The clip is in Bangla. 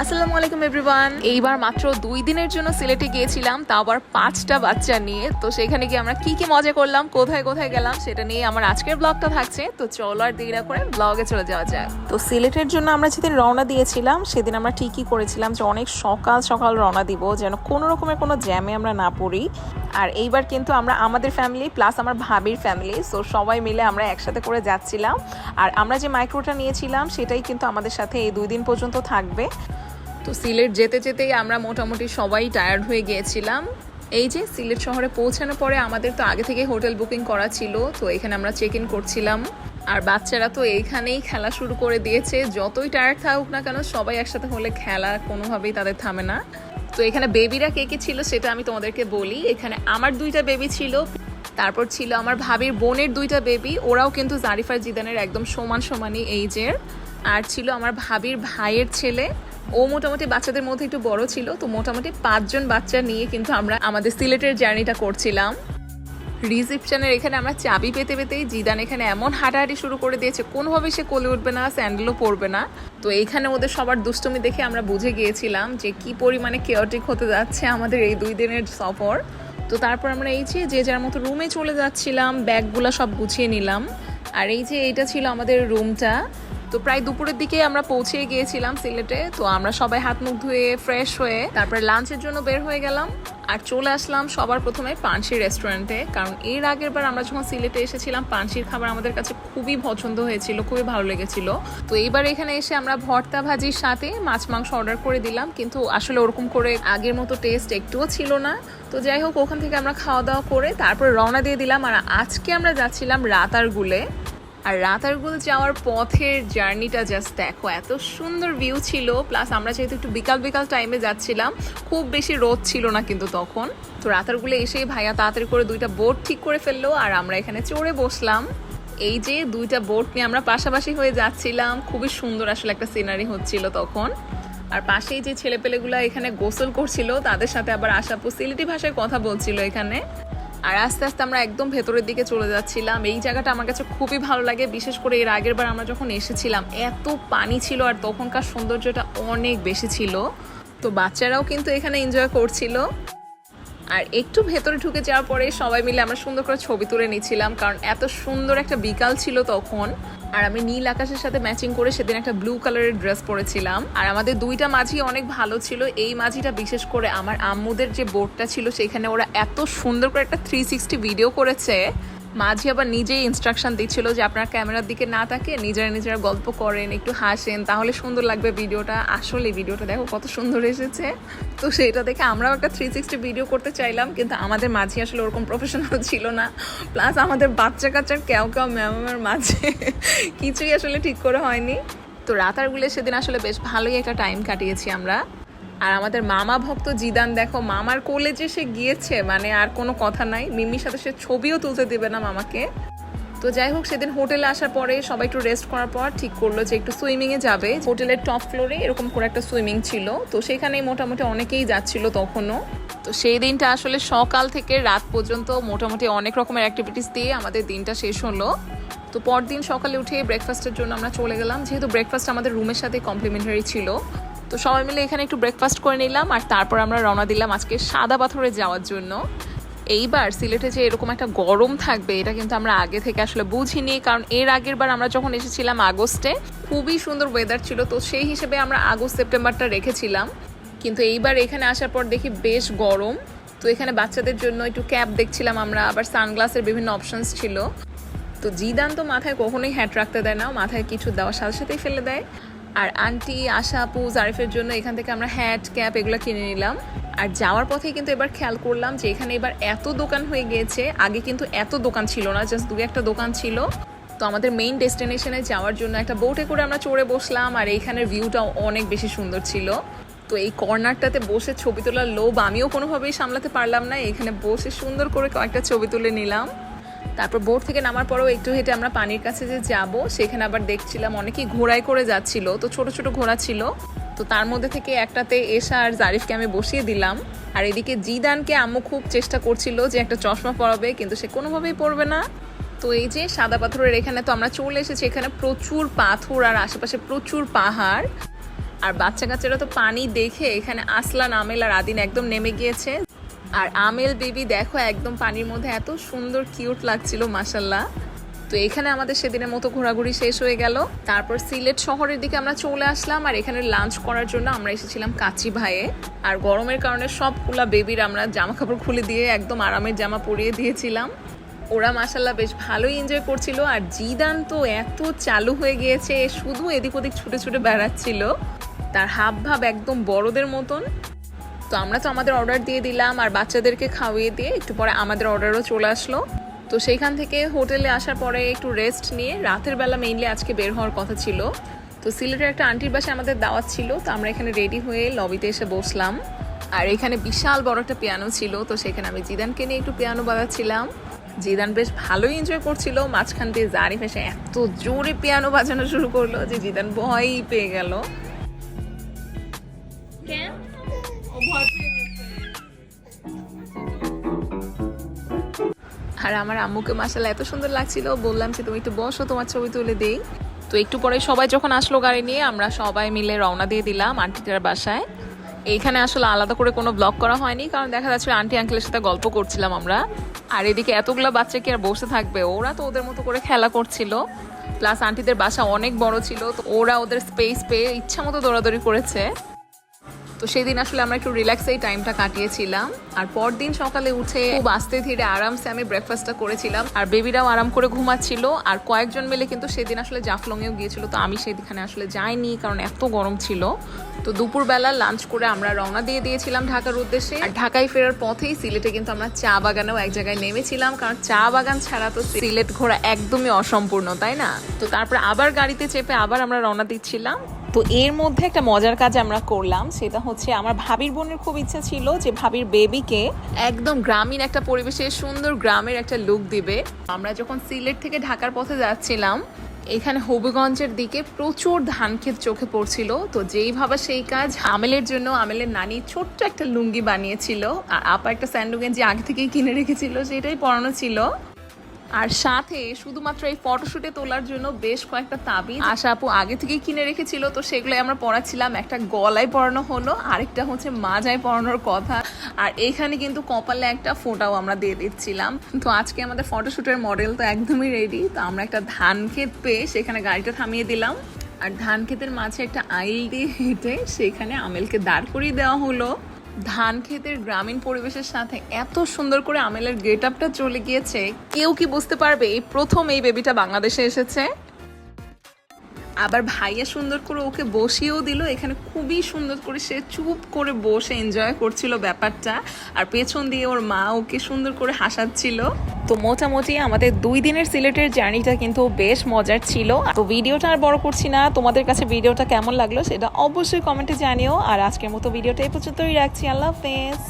আসসালামু আলাইকুম এভরিওয়ান এইবার মাত্র দুই দিনের জন্য সিলেটে গিয়েছিলাম, তা আবার পাঁচটা বাচ্চা নিয়ে। তো সেখানে গিয়ে আমরা কি কি মজা করলাম, কোথায় কোথায় গেলাম, সেটা নিয়ে আমার আজকের ব্লগটা থাকছে। তো চলো আর দেরি করে ব্লগে চলে যাওয়া যাক। তো সিলেটের জন্য আমরা যেদিন রওনা দিয়েছিলাম, সেদিন আমরা ঠিকই করেছিলাম যে অনেক সকাল সকাল রওনা দিব, যেন কোনো রকমের কোনো জ্যামে আমরা না পড়ি। আর এইবার কিন্তু আমরা আমাদের ফ্যামিলি প্লাস আমার ভাবির ফ্যামিলি সো সবাই মিলে আমরা একসাথে করে যাচ্ছিলাম। আর আমরা যে মাইক্রোটা নিয়েছিলাম, সেটাই কিন্তু আমাদের সাথে এই দুই দিন পর্যন্ত থাকবে। তো সিলেট যেতে যেতেই আমরা মোটামুটি সবাই টায়ার্ড হয়ে গিয়েছিলাম। এই যে সিলেট শহরে পৌঁছানোর পরে আমাদের তো আগে থেকে হোটেল বুকিং করা ছিল, তো এখানে আমরা চেক ইন করছিলাম। আর বাচ্চারা তো এইখানেই খেলা শুরু করে দিয়েছে। যতই টায়ার্ড থাকুক না কেন, সবাই একসাথে হলে খেলা কোনোভাবেই তাদের থামে না। তো এখানে বেবিরা কে কে ছিল সেটা আমি তোমাদেরকে বলি। এখানে আমার দুইটা বেবি ছিল, তারপর ছিল আমার ভাবির বোনের দুইটা বেবি ওরাও কিন্তু জারিফার জিদানের একদম সমান সমানই এইজের আর ছিল আমার ভাবির ভাইয়ের ছেলে ও মোটামুটি বাচ্চাদের মধ্যে একটু বড় ছিল, তো মোটামুটি পাঁচজন বাচ্চা নিয়ে কিন্তু আমরা আমাদের সিলেটের জার্নিটা করছিলাম। রিসেপশনের এখানে আমরা চাবি পেতে পেতেই জিদান এখানে এমন হাঁটাহাঁটি শুরু করে দিয়েছে, কোনোভাবে সে কোলে উঠবে না, স্যান্ডেলও পরবে না। তো এইখানে ওদের সবার দুষ্টুমি দেখে আমরা বুঝে গিয়েছিলাম যে কি পরিমাণে কেয়ারটিক হতে যাচ্ছে আমাদের এই দুই দিনের সফর। তো তারপর আমরা এই যে যে যার মতো রুমে চলে যাচ্ছিলাম, ব্যাগগুলো সব গুছিয়ে নিলাম। আর এই যে, এইটা ছিল আমাদের রুমটা তো প্রায় দুপুরের দিকে আমরা পৌঁছে গিয়েছিলাম সিলেটে। তো আমরা সবাই হাত মুখ ধুয়ে ফ্রেশ হয়ে তারপরে লাঞ্চের জন্য বের হয়ে গেলাম আর চলে আসলাম সবার প্রথমে পানসির রেস্টুরেন্টে কারণ এর আগের বার আমরা যখন সিলেটে এসেছিলাম, পানসির খাবার আমাদের কাছে খুবই পছন্দ হয়েছিল, খুবই ভালো লেগেছিল। তো এইবার এখানে এসে আমরা ভর্তা ভাজির সাথে মাছ মাংস অর্ডার করে দিলাম, কিন্তু আসলে ওরকম করে আগের মতো টেস্ট একটুও ছিল না। তো যাই হোক, ওখান থেকে আমরা খাওয়া দাওয়া করে তারপরে রওনা দিয়ে দিলাম। আর আজকে আমরা যাচ্ছিলাম রাতারগুলে। আর রাতারগুল যাওয়ার পথের জার্নিটা জাস্ট দেখো, এত সুন্দর ভিউ ছিল প্লাস আমরা যেহেতু একটু বিকাল বিকাল টাইমে যাচ্ছিলাম, খুব বেশি রোদ ছিল না কিন্তু তখন। তো রাতারগুলে এসেই ভাইয়া তাড়াতাড়ি করে দুইটা বোট ঠিক করে ফেলল, আর আমরা এখানে চড়ে বসলাম। এই যে দুইটা বোট নিয়ে আমরা পাশাপাশি হয়ে যাচ্ছিলাম, খুবই সুন্দর আসলে একটা সিনারি হচ্ছিল তখন। আর পাশেই যে ছেলেপেলেগুলো এখানে গোসল করছিল, তাদের সাথে আবার আশাপু সিলেটি ভাষায় কথা বলছিল এখানে। আর আস্তে আস্তে আমরা একদম ভেতরের দিকে চলে যাচ্ছিলাম। এই জায়গাটা আমার কাছে খুবই ভালো লাগে, বিশেষ করে এর আগের বার আমরা যখন এসেছিলাম, এত পানি ছিল আর তখনকার সৌন্দর্যটা অনেক বেশি ছিল। তো বাচ্চারাও কিন্তু এখানে এনজয় করছিল। আর একটু ভেতরে ঢুকে যাওয়ার পরে সবাই মিলে আমরা সুন্দর করে ছবি তুলে নিয়েছিলাম কারণ এত সুন্দর একটা বিকাল ছিল তখন। আর আমি নীল আকাশের সাথে ম্যাচিং করে সেদিন একটা ব্লু কালারের ড্রেস পরেছিলাম। আর আমাদের দুইটা মাঝি অনেক ভালো ছিল। এই মাঝিটা বিশেষ করে আমার আম্মুদের যে বোর্ডটা ছিল, সেখানে ওরা এত সুন্দর করে একটা থ্রি সিক্সটি ভিডিও করেছে। মাঝি আবার নিজেই ইনস্ট্রাকশন দিচ্ছিল যে আপনার ক্যামেরার দিকে না তাকে নিজেরা নিজেরা গল্প করেন, একটু হাসেন, তাহলে সুন্দর লাগবে ভিডিওটা। আসলে ভিডিওটা দেখো কত সুন্দর এসেছে। তো সেটা দেখে আমরাও একটা থ্রি সিক্সটি ভিডিও করতে চাইলাম, কিন্তু আমাদের মাঝি আসলে ওরকম প্রফেশনাল ছিল না। প্লাস আমাদের বাচ্চা কাচ্চার কেউ কেউ ম্যামের মাঝে কিছুই আসলে ঠিক করে হয়নি। তো রাতারগুলে সেদিন আসলে বেশ ভালোই একটা টাইম কাটিয়েছি আমরা। আর আমাদের মামা ভক্ত জিদান, দেখো, মামার কোলে যে সে গিয়েছে মানে আর কোনো কথা নাই। মিমির সাথে সে ছবিও তুলতে দেবে না মামাকে। তো যাই হোক, সেদিন হোটেলে আসার পরে সবাই একটু রেস্ট করার পর ঠিক করল যে একটু সুইমিংয়ে যাবে। হোটেলের টপ ফ্লোরে এরকম করে একটা সুইমিং ছিল। তো সেখানে মোটামুটি অনেকেই যাচ্ছিল তখনও। তো সেই দিনটা আসলে সকাল থেকে রাত পর্যন্ত মোটামুটি অনেক রকমের অ্যাক্টিভিটিস দিয়ে আমাদের দিনটা শেষ হলো। তো পরদিন সকালে উঠে ব্রেকফাস্টের জন্য আমরা চলে গেলাম। যেহেতু ব্রেকফাস্ট আমাদের রুমের সাথে কমপ্লিমেন্টারি ছিল। তো সবাই মিলে এখানে একটু ব্রেকফাস্ট করে নিলাম, আর তারপর আমরা রওনা দিলাম আজকে সাদা পাথরে যাওয়ার জন্য। এইবার সিলেটে যে এরকম একটা গরম থাকবে, এটা কিন্তু আমরা আগে থেকে আসলে বুঝিনি, কারণ এর আগের বার আমরা যখন এসেছিলাম আগস্টে, খুবই সুন্দর ওয়েদার ছিল, তো সেই হিসেবে আমরা আগস্ট, সেপ্টেম্বরটা রেখেছিলাম। কিন্তু এইবার এখানে আসার পর দেখি বেশ গরম, তো এখানে বাচ্চাদের জন্য একটু ক্যাপ দেখছিলাম আমরা, আবার সানগ্লাসের বিভিন্ন অপশনস ছিল। তো জিদান তো মাথায় কখনোই হ্যাট রাখতে দেয় না, মাথায় কিছু দেওয়ার সাথে সাথেই ফেলে দেয়। আর আন্টি, আশা, আপু, জারিফের জন্য এখান থেকে আমরা হ্যাট ক্যাপ এগুলো কিনে নিলাম। আর যাওয়ার পথে কিন্তু এবার খেয়াল করলাম যে এখানে এবার এত দোকান হয়ে গিয়েছে, আগে কিন্তু এত দোকান ছিল না জাস্ট দু একটা দোকান ছিল। তো আমাদের মেইন ডেস্টিনেশনে যাওয়ার জন্য একটা বোটে করে আমরা চড়ে বসলাম, আর এইখানের ভিউটাও অনেক বেশি সুন্দর ছিল। তো এই কর্নারটাতে বসে ছবি তোলার লোভ আমিও কোনোভাবেই সামলাতে পারলাম না, এখানে বসে সুন্দর করে কয়েকটা ছবি তুলে নিলাম। তারপর বোট থেকে নামার পরেও একটু হেঁটে আমরা পানির কাছে যে যাব, সেখানে আবার দেখছিলাম অনেকেই ঘোড়ায় করে যাচ্ছিল, তো ছোট ছোট ঘোড়া ছিল। তো তার মধ্যে থেকে একটাতে এসা আর জারিফকে আমি বসিয়ে দিলাম। আর এদিকে জিদানকে আম্মু খুব চেষ্টা করছিল যে একটা চশমা পরাবে, কিন্তু সে কোনোভাবেই পরবে না। তো এই যে সাদা পাথরের এখানে তো আমরা চলে এসেছি, এখানে প্রচুর পাথর আর আশেপাশে প্রচুর পাহাড়। আর বাচ্চা কাচ্চারা তো পানি দেখে এখানে আসলান আমেল আর আদিন একদম নেমে গিয়েছে। আর আমেল বেবি, দেখো, একদম পানির মধ্যে এত সুন্দর, কিউট লাগছিল মাসাল্লাহ তো এখানে আমাদের সেদিনের মতো ঘোরাঘুরি শেষ হয়ে গেল। তারপর সিলেট শহরের দিকে আমরা চলে আসলাম, আর এখানে লাঞ্চ করার জন্য আমরা এসেছিলাম কাচি ভাইয়ে। আর গরমের কারণে সবগুলা বেবির আমরা জামা কাপড় খুলে দিয়ে একদম আরামের জামা পরিয়ে দিয়েছিলাম। ওরা মাসাল্লাহ বেশ ভালোই এনজয় করছিল। আর জিদান তো এত চালু হয়ে গিয়েছে, শুধু এদিক ওদিক ছুটে ছুটে বেড়াচ্ছিল। তার হাব ভাব একদম বড়দের মতন। তো আমরা তো আমাদের অর্ডার দিয়ে দিলাম আর বাচ্চাদেরকে খাওয়িয়ে দিয়ে একটু পরে আমাদের অর্ডারও চলে আসলো। তো সেইখান থেকে হোটেলে আসার পরে একটু রেস্ট নিয়ে রাতের বেলা মেইনলি আজকে বের হওয়ার কথা ছিল। তো সিলেটের একটা আন্টির বাসায় আমাদের দাওয়াত ছিল, তো আমরা এখানে রেডি হয়ে লবিতে এসে বসলাম। আর এখানে বিশাল বড় একটা পিয়ানো ছিল, তো সেখানে আমি জিদানকে নিয়ে একটু পিয়ানো বাজাচ্ছিলাম। জিদান বেশ ভালোই এনজয় করছিল, মাঝখান দিয়ে জারি ফেসে এত জোরে পিয়ানো বাজানো শুরু করল যে জিদান ভয়ই পেয়ে গেল। কেন? আর আমার আম্মুকে মাসাল্লাহ এত সুন্দর লাগছিল। বললাম যে, তুমি একটু বসো, তোমার ছবি তুলে দেই। তো একটু পরে সবাই যখন আসলো গাড়ি নিয়ে, আমরা সবাই মিলে রওনা দিয়ে দিলাম আন্টিটার বাসায়। এইখানে আসলে আলাদা করে কোনো ব্লগ করা হয়নি, কারণ দেখা যাচ্ছে আন্টি আঙ্কেলের সাথে গল্প করছিলাম আমরা। আর এদিকে এতগুলো বাচ্চা কি আর বসে থাকবে? ওরা তো ওদের মতো করে খেলা করছিল। প্লাস আন্টিদের বাসা অনেক বড় ছিল, তো ওরা ওদের স্পেস পেয়ে ইচ্ছা মতো দৌড়াদৌড়ি করেছে। তো সেদিন আসলে আমরা একটু রিল্যাক্স এই টাইমটা কাটিয়েছিলাম। আর পরদিন সকালে উঠে খুব আস্তে ধীরে আরামসে আমি ব্রেকফাস্টটা করেছিলাম। আর বেবিরাও আরাম করে ঘুমাচ্ছিল। আর কয়েকজন মিলে কিন্তু সেদিন আসলে জাফলংয়েও গিয়েছিল। তো আমি সেদিখানে আসলে যাইনি, কারণ এত গরম ছিল। তো দুপুরবেলা লাঞ্চ করে আমরা রওনা দিয়ে দিয়েছিলাম ঢাকার উদ্দেশ্যে। আর ঢাকায় ফেরার পথেই সিলেটে কিন্তু আমরা চা বাগানেও এক জায়গায় নেমেছিলাম, কারণ চা বাগান ছাড়া তো সিলেট ঘোরা একদমই অসম্পূর্ণ, তাই না? তো তারপর আবার গাড়িতে চেপে আবার আমরা রওনা দিচ্ছিলাম। তো এর মধ্যে একটা মজার কাজ আমরা করলাম, সেটা হচ্ছে আমার ভাবির বোনের খুব ইচ্ছা ছিল যে ভাবির বেবিকে একদম গ্রামীণ একটা পরিবেশে সুন্দর গ্রামের একটা লুক দিবে। আমরা যখন সিলেট থেকে ঢাকার পথে যাচ্ছিলাম এখানে হবিগঞ্জের দিকে প্রচুর ধান ক্ষেত চোখে পড়ছিল। তো যেই ভাবা সেই কাজ, আমেলের জন্য আমেলের নানি ছোট্ট একটা লুঙ্গি বানিয়েছিল। আর আপা একটা স্যান্ডুগেন যে আগে থেকেই কিনে রেখেছিল, সেটাই পড়ানো ছিল। আর সাথে শুধুমাত্র এই ফটোশুটে তোলার জন্য বেশ কয়েকটা তাবিজ। আশা আপু আগে থেকেই কিনে রেখেছিল, তো সেগুলোই আমরা পড়াচ্ছিলাম। একটা গলায় পরানো হলো, আরেকটা হচ্ছে মাজায় পরানোর কথা। আর এখানে কিন্তু কপালে একটা ফোটাও আমরা দিয়ে দিচ্ছিলাম। তো আজকে আমাদের ফটোশুটের মডেল তো একদমই রেডি তো আমরা একটা ধান ক্ষেত পেয়ে সেখানে গাড়িটা থামিয়ে দিলাম। আর ধান ক্ষেতের মাঝে একটা আইল দিয়ে হেঁটে সেখানে আমেলকে দাঁড় করিয়ে দেওয়া হলো। ধান ক্ষেতের গ্রামীণ পরিবেশের সাথে এত সুন্দর করে আমেলের গেট আপটা চলে গিয়েছে, কেউ কি বুঝতে পারবে এই প্রথম এই বেবিটা বাংলাদেশে এসেছে? আবার ভাইয়া সুন্দর করে ওকে বসিয়েও দিল, এখানে খুবই সুন্দর করে সে চুপ করে বসে এনজয় করছিল ব্যাপারটা। আর পেছন দিয়ে ওর মা ওকে সুন্দর করে হাসাচ্ছিল। তো মোটামুটি আমাদের দুই দিনের সিলেটের জার্নিটা কিন্তু বেশ মজার ছিল। তো ভিডিওটা আর বড় করছি না। তোমাদের কাছে ভিডিওটা কেমন লাগল সেটা অবশ্যই কমেন্টে জানিও। আর আজকের মতো ভিডিওটা এই পর্যন্তই রাখছি। আল্লাহ হাফেজ।